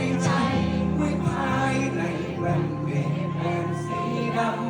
ในใจด้วยภายในแว่นเมฆแผ่นสีดำ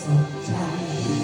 走在。